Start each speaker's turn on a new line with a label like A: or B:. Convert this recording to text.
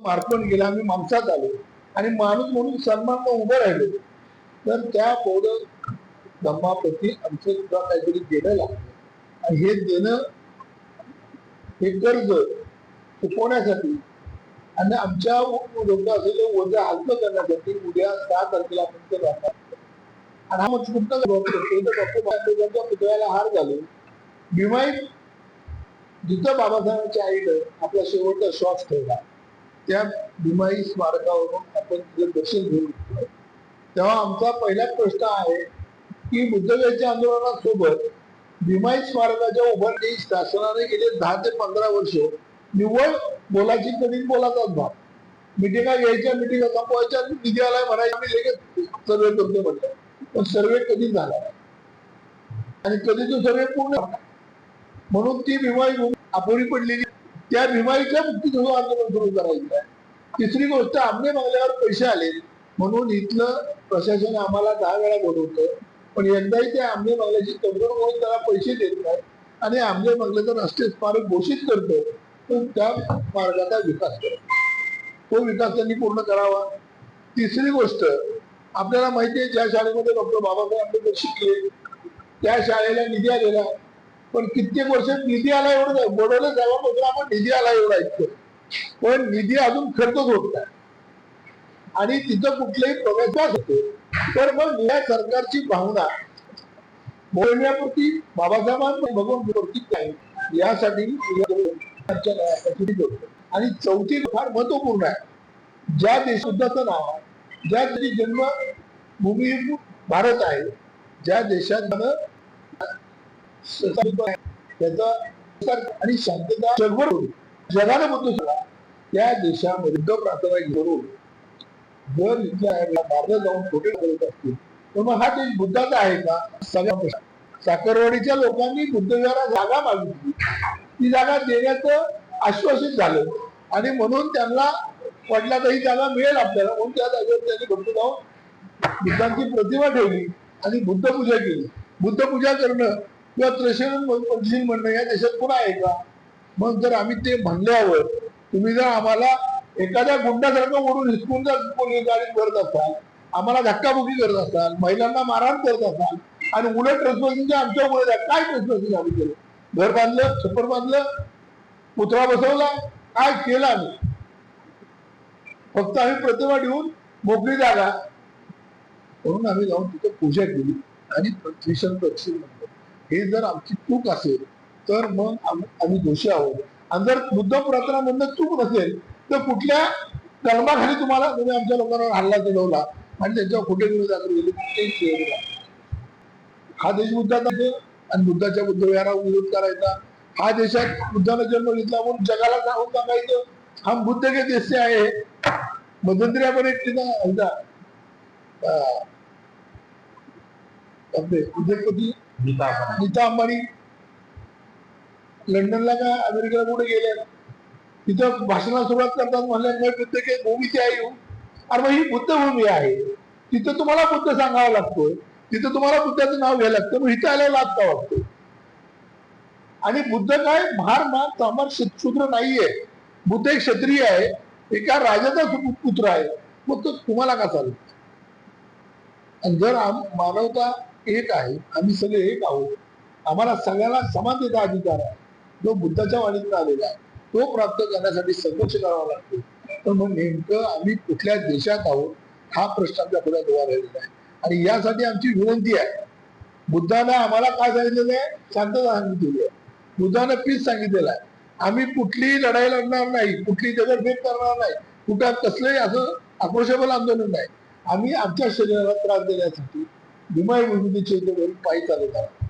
A: मार्कवण गेला आम्ही माणसात आलो. आणि माणूस म्हणून सन्मान उभं राहिलो. तर त्या बौद्ध धम्माप्रती आमचं सुद्धा काहीतरी देणं लागतं आणि हे देणं हे कर्ज चुकवण्यासाठी आणि आमच्या लोक असलेलं वजा हलकं करण्यासाठी उद्या सहा तारखेला आपण ते राहणार आणि हा मग कुठं डॉक्टर बाबासाहेबांच्या पुतळ्याला हार घालून भीमाई जिथं बाबासाहेबांच्या आईनं आपला शेवटचा श्वास ठेवला. त्या भीमाई स्मारकावरून आपण तिथं दर्शन घेऊ तेव्हा आमचा पहिला प्रश्न आहे की बुद्धव्याच्या आंदोलनासोबत भीमाई स्मारकाच्या उभारणी शासनाने गेले दहा ते पंधरा वर्ष निव्वळ बोलाची कधी बोलाचाच भाग मिटिंगा घ्यायच्या मिटिंगा संपवायच्या निधी आलाय म्हणायचं आम्ही लगेच सर्वे करतो म्हटलं. पण सर्वे कधी झाला नाही. आणि कधी तो सर्वे पूर्ण म्हणून ती भीमाई अपुरी पडलेली त्या भीमाईच्या मुक्तीचं आंदोलन सुरू करायचं आहे. तिसरी गोष्ट आमने मागल्यावर पैसे आले. म्हणून इथलं प्रशासन आम्हाला दहा वेळा बोलवतं. पण यंदाही ते आमने मागल्याची तडजोड म्हणून त्याला पैसे देत नाही. आणि आमने मागल्याचं राष्ट्रीय स्मारक घोषित करतो. पण त्या मार्गाचा विकास करतो. तो विकास त्यांनी पूर्ण करावा. तिसरी गोष्ट आपल्याला माहिती आहे ज्या शाळेमध्ये डॉक्टर बाबासाहेब आंबेडकर शिकले त्या शाळेला निधी आलेला आहे. पण कित्येक वर्ष निधी आला एवढं नाही. बोडवले आपण निधी आला एवढा ऐकतो पण निधी अजून खर्चच होत नाही. आणि तिथं कुठलंही प्रवेश होतो तर मग या सरकारची भावना बोलण्यापुरती बाबासाहेबांना बघून प्रतीक नाही यासाठी आणि चौथी फार महत्त्वपूर्ण आहे. ज्या देशबुद्धाचं नाव आहे ज्या जन्म जन्मभूमी भारत आहे ज्या देशात त्याचा आणि शांतता जगभर जगाला बुद्ध झाला त्या देशामध्ये बुद्ध प्रार्थना करून जर इथल्या भारतात जाऊन छोटे करत असतील तर मग हा देश बुद्धाचा आहे का सगळ्या प्रश्न. साखरवाडीच्या लोकांनी बुद्धविहारा जागा मागितली. ती जागा देण्याचं आश्वासित झालं. आणि म्हणून त्यांना पडला तर ही जागा मिळेल आपल्याला. म्हणून त्या जागेवर त्यांनी भक्त जाऊन बुद्धांची प्रतिमा ठेवली आणि बुद्ध पूजा केली. बुद्ध पूजा करणं किंवा त्रिशरण पंचशील म्हणणं या देशात पुन्हा आहे का? मग जर आम्ही ते म्हणल्यावर तुम्ही जर आम्हाला एखाद्या गुंडासारखं ओढून हिसकून जर पोलीस गाडीत करत असाल आम्हाला धक्काबुक्की करत असाल महिलांना मारहाण करत असाल आणि उलट ट्रेसपासिंगच्या आमच्यामुळे झालं. काय ट्रेसपासिंग आम्ही केलं? घर बांधलं छप्पर बांधलं पुतळा बसवला काय केलं आम्ही? फक्त आम्ही प्रतिमा ठेवून मोकळी जागा. म्हणून आम्ही जाऊन तिथे पूजा केली आणि त्रिशंत म्हणतो हे जर आमची चूक असेल तर मग आम्ही दोषी आहोत. आणि जर बुद्ध पुरातनामधनं चूक नसेल तर कुठल्या कलमाखाली तुम्हाला तुम्ही आमच्या लोकांवर हल्ला चढवला आणि त्यांच्यावर खोटे गुन्हे दाखल केले कुठेही हा देश बुद्धाचा आणि बुद्धाच्या बुद्धविहारा विरोध करायचा. हा देशात बुद्धाला जन्म घेतला म्हणून जगाला सांगून सांगायचं. हा बुद्ध के देश से आहे. मध्यंतरी आपण एक उद्योगपती नीता अंबानी लंडनला का अमेरिकेला कुठे गेले? तिथं भाषणाला सुरुवात करतात म्हणल्यामुळे बुद्ध के भूमीची आहे हो. येऊ अरे मग ही बुद्ध भूमी आहे. तिथं तुम्हाला बुद्ध सांगावा लागतोय. तिथं तुम्हाला बुद्धाचं नाव घ्यायला लागतं. मग इथं आल्याला लाज का वाटतो? आणि बुद्ध काय? महार मान तामार शूद्र नाहीये. बुद्ध एक क्षत्रिय आहे. एका राजाचा पुत्र आहे. मग तो तुम्हाला का चालू आणि जर आम मानवता एक आहे आम्ही सगळे एक आहोत. आम्हाला सगळ्यांना समानतेचा अधिकार आहे. जो बुद्धाच्या वाणीतून आलेला आहे तो प्राप्त करण्यासाठी संघर्ष करावा लागतो. तर मग नेमकं आम्ही कुठल्या देशात आहोत हा प्रश्न आमच्या पुढे उभा राहिलेला आहे. आणि यासाठी आमची विनंती आहे. बुद्धानं आम्हाला काय सांगितलेलं आहे? शांतता सांगितलेली आहे. बुद्धानं पीस सांगितलेलं आहे. आम्ही कुठलीही लढाई लढणार नाही कुठली दगडफेक करणार नाही कुठं कसलंही असं आक्रोशेबल आंदोलन नाही. आम्ही आमच्या शरीराला त्रास देण्यासाठी भीमाई भूमिकेचे पायी चालवतात.